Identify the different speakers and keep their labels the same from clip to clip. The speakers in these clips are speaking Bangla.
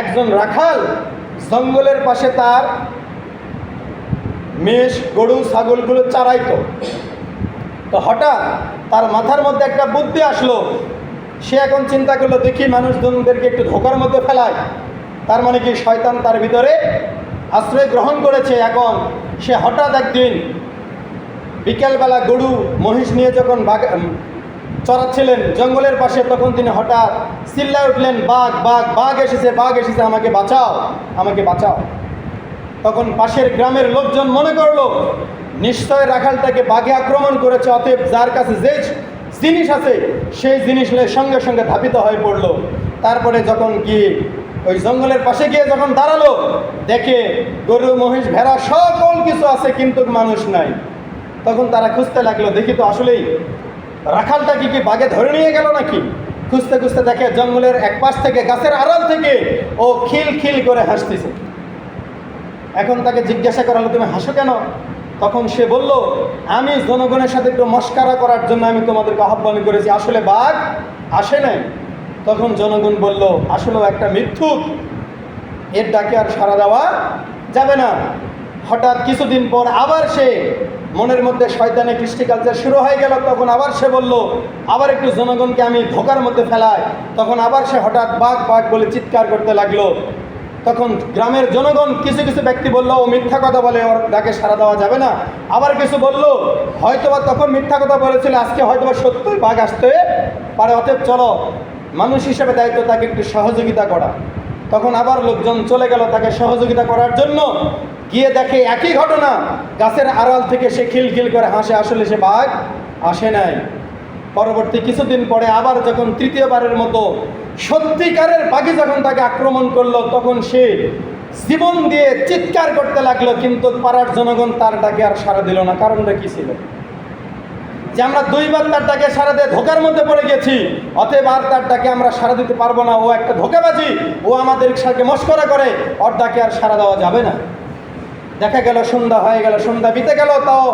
Speaker 1: একজন রাখাল জঙ্গলের পাশে তার মেষ, গরু, ছাগলগুলো চারাইতো। তো হঠাৎ তার মাথার মধ্যে একটা বুদ্ধি আসলো। সে এখন চিন্তা করল, দেখি মানুষজনদেরকে একটু ধোকার মধ্যে ফেলায়। তার মানে কি, শয়তান তার ভিতরে আশ্রয় গ্রহণ করেছে। এখন সে হঠাৎ একদিন বিকেলবেলা গরু, মহিষ নিয়ে যখন চড়াচ্ছিলেন জঙ্গলের পাশে তখন তিনি হঠাৎ চিল্লায় উঠলেন, বাঘ বাঘ বাঘ এসেছে বাঘ এসেছে, আমাকে বাঁচাও আমাকে বাঁচাও। তখন পাশের গ্রামের লোকজন মনে করল, নিশ্চয় রাখালটাকে বাঘে আক্রমণ করেছে, অতএব যার কাছে যে জিনিস আছে, সেই জিনিস সঙ্গে সঙ্গে ধাপিত হয়ে পড়ল। তারপরে যখন গিয়ে ওই জঙ্গলের পাশে গিয়ে যখন দাঁড়াল, দেখে গরু, মহিষ, ভেড়া সকল কিছু আছে, কিন্তু মানুষ নাই। তখন তারা খুঁজতে লাগল, দেখি তো আসলেই রাখালটা কি বাঘে ধরে নিয়ে গেল নাকি? খুঁজতে খুঁজতে দেখে জঙ্গলের এক পাশ থেকে, গাছের আড়াল থেকে ও খিল খিল করে হাসতেছে। এখন তাকে জিজ্ঞাসা করা হলো তুমি হাসো কেন? তখন সে বলল, আমি জনগণের সাথে একটু মস্কারা করার জন্য আমি তোমাদেরকে আহ্বান করেছি। আসলে বাঘ আসে নাই? তখন জনগণ বলল, আসলেও একটা মিথ্যুক। এর ডাকে আর সাড়া দেওয়া যাবে না। হঠাৎ কিছুদিন পর আবার সে মনের মধ্যে শয়তানে কৃষ্টি কালচার শুরু হয়ে গেল, তখন আবার সে বলল, আবার একটু জনগণকে আমি ধোকার মধ্যে ফেলাই। তখন আবার সে হঠাৎ বাঘ বাঘ বলে চিৎকার করতে লাগল। তখন গ্রামের জনগণ কিছু কিছু ব্যক্তি বলল, ও মিথ্যা কথা বলে, ওর ডাকে সাড়া দেওয়া যাবে না। আবার কিছু বলল, হয়তোবা তখন মিথ্যা কথা বলেছিল, আজকে হয়তোবা সত্যই বাঘ আসতে পারে, অতএব চলো। মানুষ হিসেবে দায়িত্ব তাকে একটু সহযোগিতা করা। তখন আবার লোকজন চলে গেল তাকে সহযোগিতা করার জন্য। গিয়ে দেখে একই ঘটনা। গাছের আড়াল থেকে সে খিলখিল করে হাসে, আসলে সে বাঘ আসে নাই। পরবর্তী কিছুদিন পরে আবার যখন তৃতীয়বারের মতো সত্যিকারের বাঘি যখন তাকে আক্রমণ করল, তখন সে জীবন দিয়ে চিৎকার করতে লাগল, কিন্তু পাড়ার জনগণ তার ডাকে আর সাড়া দিল না। কারণটা কি ছিল? যে আমরা দুইবার তার ডাকে সারা দিয়ে ধোকার মধ্যে পড়ে গেছি, অতএব আর তার ডাকে আমরা সারা দিতে পারব না। ও একটা ধোকাবাজি, ও আমাদের সাথে মস্করা করে, ওর ডাকে আর সারা দেওয়া যাবে না। দেখা গেল সন্ধ্যা, হয়ে গেল সন্ধ্যা, বিতে গেল তাও।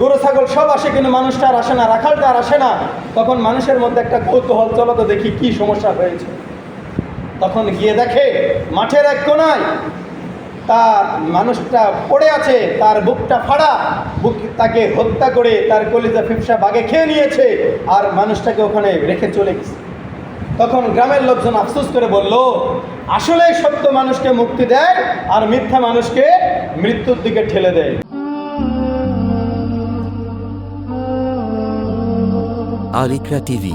Speaker 1: গরু, ছাগল সব আসে, কিন্তু মানুষটা আর আসে না, রাখালটা আর আসে না। তখন মানুষের মধ্যে একটা কৌতূহল, চলো তো দেখি কি সমস্যা হয়েছে। তখন গিয়ে দেখে, মাঠের এক কোনায় তার মানুষটা পড়ে আছে, তার বুকটা ফাড়া। বুক তাকে হত্যা করে তার কলিজা ফিপসা বাগে খেয়ে নিয়েছে আর মানুষটাকে ওখানে রেখে চলে গেছে। তখন গ্রামের লোকজন আফসোস করে বলল, আসলে সত্য মানুষকে মুক্তি দেয় আর মিথ্যা মানুষকে মৃত্যুর দিকে ঠেলে দেয়।
Speaker 2: আরিকরা টিভি